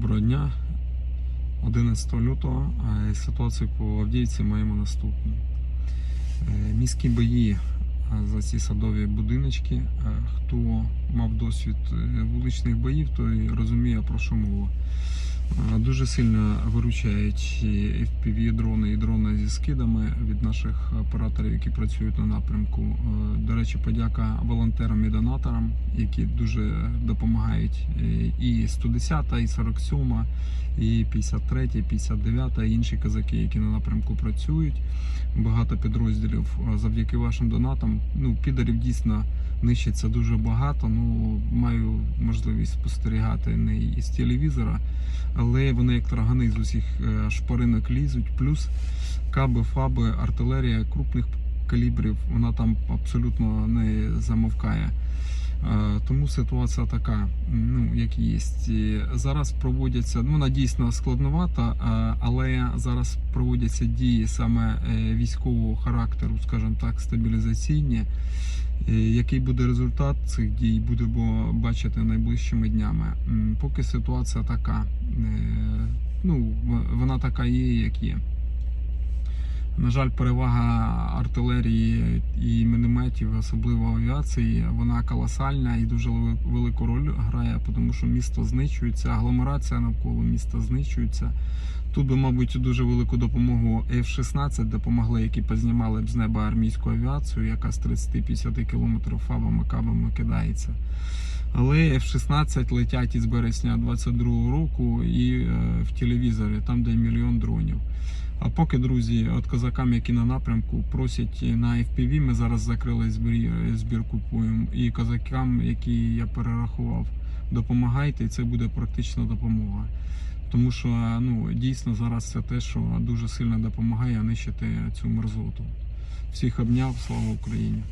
Доброго дня. 11 лютого. Ситуацію по Авдіївці маємо наступну. Е, Міські бої е, за ці садові будиночки. Е, Хто мав досвід вуличних боїв, той розуміє про що мова. Е, Дуже сильно виручають FPV дрони і дрони зі скидами від наших операторів, які працюють на напрямку. Е, До речі, подяка волонтерам і донаторам, які дуже допомагають. Е, І 110, і 47, і 53, і 59, і інші казаки, які на напрямку працюють. Багато підрозділів завдяки вашим донатам. Ну, підарів дійсно нищиться дуже багато. Ну, маю можливість спостерігати не із телевізора, але вони як таргани з усіх е, шпаринок лізуть. Плюс каби, фаби, артилерія крупних калібрів, вона там абсолютно не замовкає. Е, Тому ситуація така, ну як є. Зараз проводяться, ну вона дійсно складновата, е, але зараз проводяться дії саме е, військового характеру, скажімо так, стабілізаційні. Який буде результат цих дій, будемо бачити найближчими днями. Поки ситуація така, е, ну вона така є, як є. На жаль, перевага артилерії і мінометів, особливо авіації, вона колосальна і дуже велику роль грає, тому що місто знищується, агломерація навколо міста знищується. Тут би, мабуть, дуже велику допомогу F-16 допомогли, які познімали б з неба армійську авіацію, яка з 30-50 км фабами кабами кидається. Але F-16 летять із березня 22 року і е, в телевізорі, там де мільйон дронів. Поки, друзі, от козакам, які на напрямку просять на FPV, ми зараз закрили збір, збір купуємо. І козакам, які я перерахував, допомагайте, і це буде практична допомога. Тому що ну, дійсно зараз це те, що дуже сильно допомагає нищити цю мерзоту. Всіх обняв, слава Україні!